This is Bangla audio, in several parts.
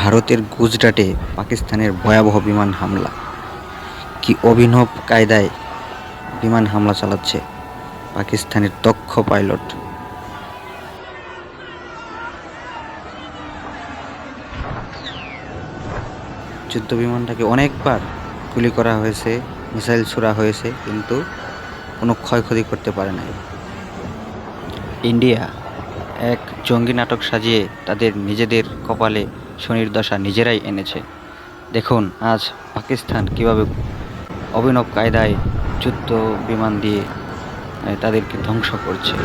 ভারতের গুজরাটে পাকিস্তানের ভয়াবহ বিমান হামলা। কি অভিনব কায়দায় বিমান হামলা চালাচ্ছে পাকিস্তানের দক্ষ পাইলট। যুদ্ধ বিমানটাকে অনেকবার গুলি করা হয়েছে, মিসাইল ছোড়া হয়েছে, কিন্তু কোনো ক্ষয়ক্ষতি করতে পারে নাই। ইন্ডিয়া এক জঙ্গি নাটক সাজিয়ে তাদের নিজেদের কপালে শনির দশা নিজেরাই এনেছে। দেখুন, আজ পাকিস্তান কীভাবে অভিনব কায়দায় যুদ্ধ বিমান দিয়ে তাদেরকে ধ্বংস করছে।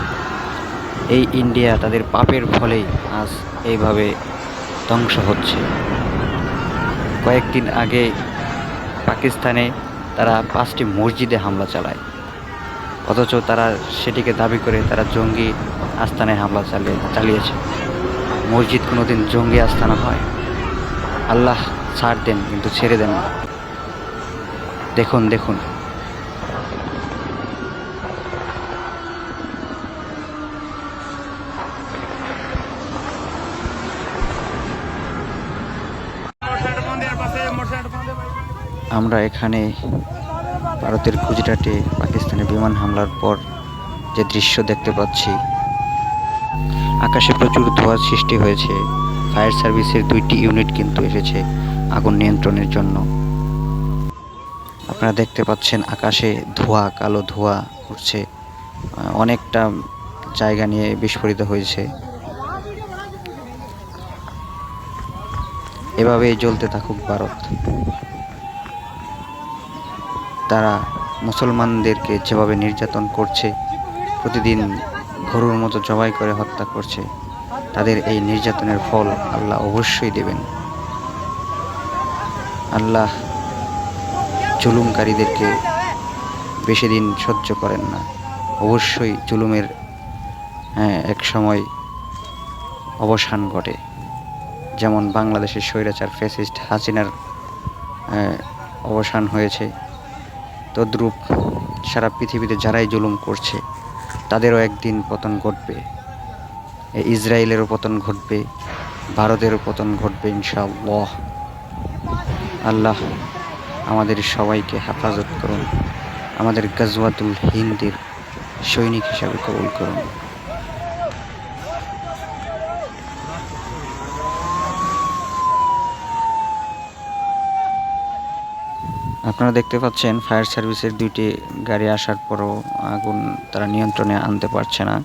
এই ইন্ডিয়া তাদের পাপের ফলেই আজ এইভাবে ধ্বংস হচ্ছে। কয়েকদিন আগে পাকিস্তানে তারা পাঁচটি মসজিদে হামলা চালায়। অথচ তারা সেটিকে দাবি করে তারা জঙ্গি আস্তানায় হামলা চালিয়ে চালিয়েছে। মসজিদ কোনোদিন জঙ্গি আস্তানা হয়। আল্লাহ ছাড় দেন, কিন্তু ছেড়ে দেন না। দেখুন দেখুন। আমরা এখানে ভারতের গুজরাটে পাকিস্তানের বিমান হামলার পর যে দৃশ্য দেখতে পাচ্ছি, আকাশে প্রচুর ধোঁয়ার সৃষ্টি হয়েছে। ফায়ার সার্ভিসের দুইটি ইউনিট কিন্তু এসেছে আগুন নিয়ন্ত্রণের জন্য। আপনারা দেখতে পাচ্ছেন আকাশে ধোঁয়া, কালো ধোঁয়া উঠছে। অনেকটা জায়গা নিয়ে বিস্ফোরিত হয়েছে। এভাবেই জ্বলতে থাকুক ভারত। তারা মুসলমানদেরকে যেভাবে নির্যাতন করছে প্রতিদিন গরুর মতো জবাই করে হত্যা করছে তাদের এই নির্যাতনের ফল আল্লাহ অবশ্যই দেবেন। আল্লাহ জুলুমকারীদেরকে বেশি দিন সহ্য করেন না। অবশ্যই জুলুমের হ্যাঁ, এক সময় অবসান ঘটে। যেমন বাংলাদেশের স্বৈরাচার ফ্যাসিস্ট হাসিনার অবসান হয়েছে। তদ্রূপ সারা পৃথিবীতে যারাই জুলুম করছে, তাদেরও একদিন পতন ঘটবে। ইসরায়েলেরও পতন ঘটবে, ভারতেরও পতন ঘটবে ইনশাআল্লাহ। আল্লাহ আমাদের সবাইকে হেফাজত করুন, আমাদের গজওয়াতুল হিন্দের সৈনিক হিসাবে কবুল করুন। আপনারা দেখতে পাচ্ছেন ফায়ার সার্ভিসের দুইটি গাড়ি আসার পরও আগুন তারা নিয়ন্ত্রণে আনতে পারছে না।